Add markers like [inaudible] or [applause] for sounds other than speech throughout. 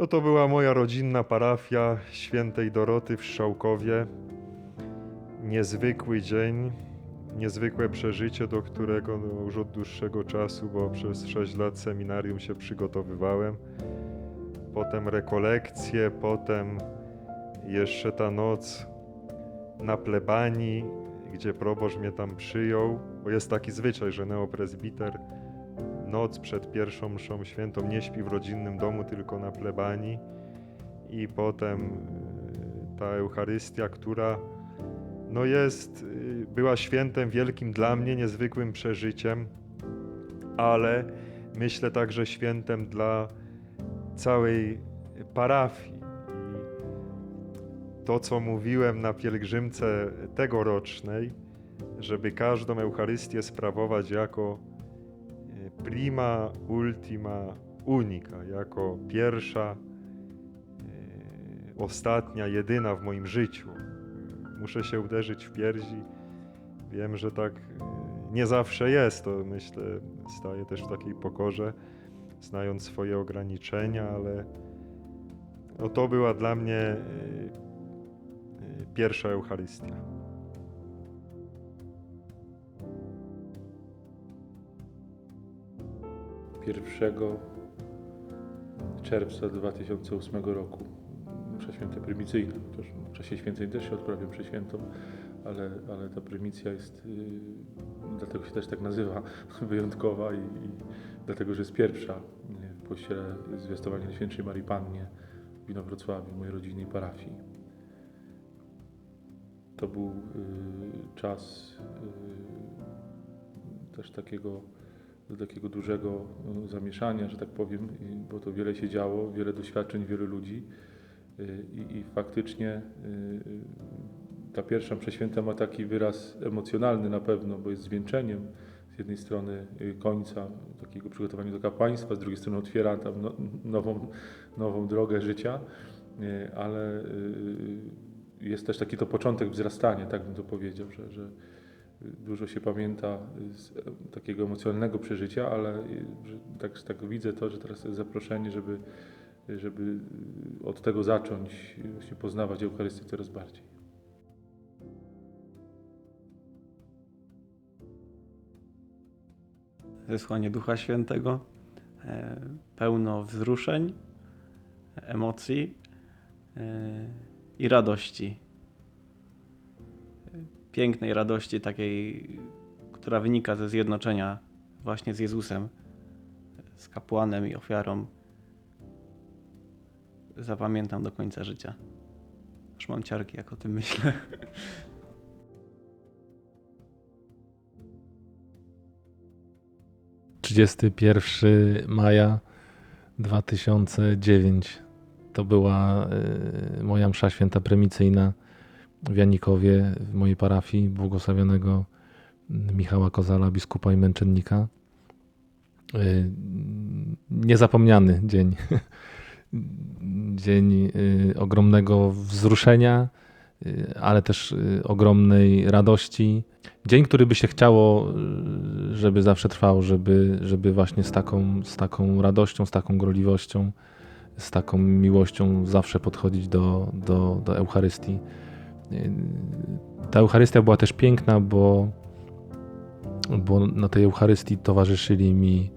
No to była moja rodzinna parafia świętej Doroty w Strzałkowie. Niezwykły dzień, niezwykłe przeżycie, do którego no, już od dłuższego czasu, bo przez 6 lat seminarium się przygotowywałem. Potem rekolekcje, potem jeszcze ta noc na plebanii, gdzie proboszcz mnie tam przyjął, bo jest taki zwyczaj, że neopresbiter noc przed pierwszą mszą świętą nie śpi w rodzinnym domu, tylko na plebanii i potem y, ta Eucharystia, która no jest, y, była świętem wielkim dla mnie, niezwykłym przeżyciem, ale myślę także świętem dla całej parafii. To, co mówiłem na pielgrzymce tegorocznej, żeby każdą Eucharystię sprawować jako e, prima ultima unica, jako pierwsza, e, ostatnia, jedyna w moim życiu. Muszę się uderzyć w piersi. Wiem, że tak e, nie zawsze jest, to myślę, staję też w takiej pokorze, znając swoje ograniczenia, ale no to była dla mnie e, e, pierwsza Eucharystia. Pierwszego czerwca 2008 roku. Msza święta prymicyjna, chociaż w czasie święceń też się odprawia mszę świętą, ale, ale ta prymicja jest, yy, dlatego się też tak nazywa, [laughs] wyjątkowa i, i dlatego, że jest pierwsza w kościele zwiastowania Najświętszej Marii Pannie w Winowrocławiu, mojej rodzinnej parafii. To był yy, czas yy, też takiego do takiego dużego no, zamieszania, że tak powiem, bo to wiele się działo, wiele doświadczeń, wielu ludzi. Y, i, i faktycznie y, ta pierwsza prześwięta ma taki wyraz emocjonalny na pewno, bo jest zwieńczeniem z jednej strony y, końca takiego przygotowania do kapłaństwa, z drugiej strony otwiera tam no, nową, nową drogę życia, ale jest też taki to początek wzrastania, tak bym to powiedział, że, że dużo się pamięta z e, takiego emocjonalnego przeżycia, ale że tak, tak widzę to, że teraz jest zaproszenie, żeby, żeby y, od tego zacząć właśnie poznawać Eucharystię coraz bardziej. zesłanie Ducha Świętego, e, pełno wzruszeń, emocji e, i radości. Pięknej radości, takiej, która wynika ze zjednoczenia właśnie z Jezusem, z kapłanem i ofiarą. Zapamiętam do końca życia. Aż mam ciarki, jak o tym myślę. [laughs] Trzydziesty pierwszy maja 2009 to była y, moja msza święta prymicyjna w Janikowie, w mojej parafii błogosławionego Michała Kozala, biskupa i męczennika. Y, Niezapomniany dzień. [laughs] Dzień y, ogromnego wzruszenia, y, ale też ogromnej radości. Dzień, który by się chciało, żeby zawsze trwał, żeby, żeby właśnie z taką, z taką radością, z taką gorliwością, z taką miłością zawsze podchodzić do, do, do Eucharystii. Ta Eucharystia była też piękna, bo, bo na tej Eucharystii towarzyszyli mi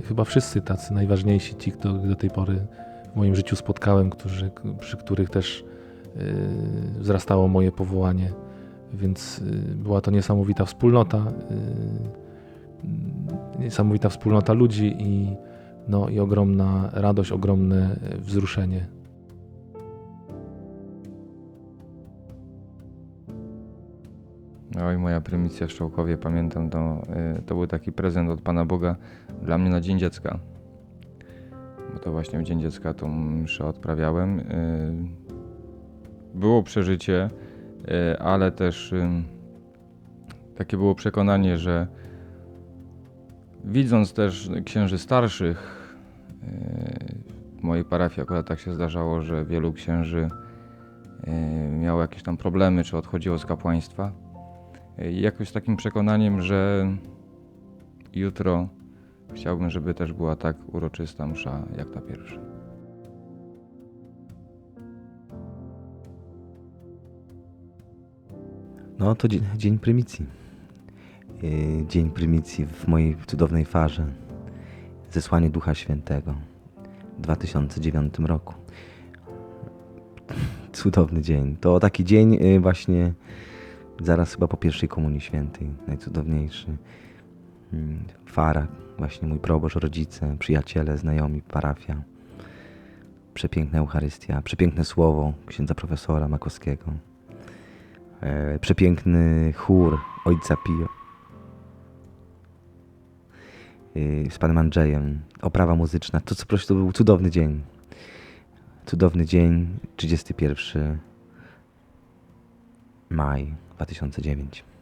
y, chyba wszyscy tacy najważniejsi, ci, kto do tej pory w moim życiu spotkałem, którzy, przy których też y, wzrastało moje powołanie. Więc y, była to niesamowita wspólnota, niesamowita wspólnota ludzi i, no, i ogromna radość, ogromne wzruszenie. I moja prymicja w Szczołkowie, pamiętam, to, y, to był taki prezent od Pana Boga dla mnie na Dzień Dziecka. Bo to właśnie w Dzień Dziecka tą mszę odprawiałem. Y, Było przeżycie, y, ale też takie było przekonanie, że widząc też księży starszych, w mojej parafii akurat tak się zdarzało, że wielu księży miało jakieś tam problemy, czy odchodziło z kapłaństwa jakoś takim przekonaniem, że jutro chciałbym, żeby też była tak uroczysta msza jak ta pierwsza. No to dzień, dzień prymicji. Y, dzień prymicji w mojej cudownej farze. Zesłanie Ducha Świętego w 2009 roku. Cudowny dzień. To taki dzień y, właśnie zaraz chyba po pierwszej Komunii Świętej. Najcudowniejszy. Mm, Fara, właśnie mój proboszcz, rodzice, przyjaciele, znajomi, parafia. Przepiękna Eucharystia, przepiękne słowo księdza profesora Makowskiego. E, przepiękny chór ojca Pio. E, z panem Andrzejem. Oprawa muzyczna. To, co po prostu był cudowny dzień. Cudowny dzień, 31 maj 2009.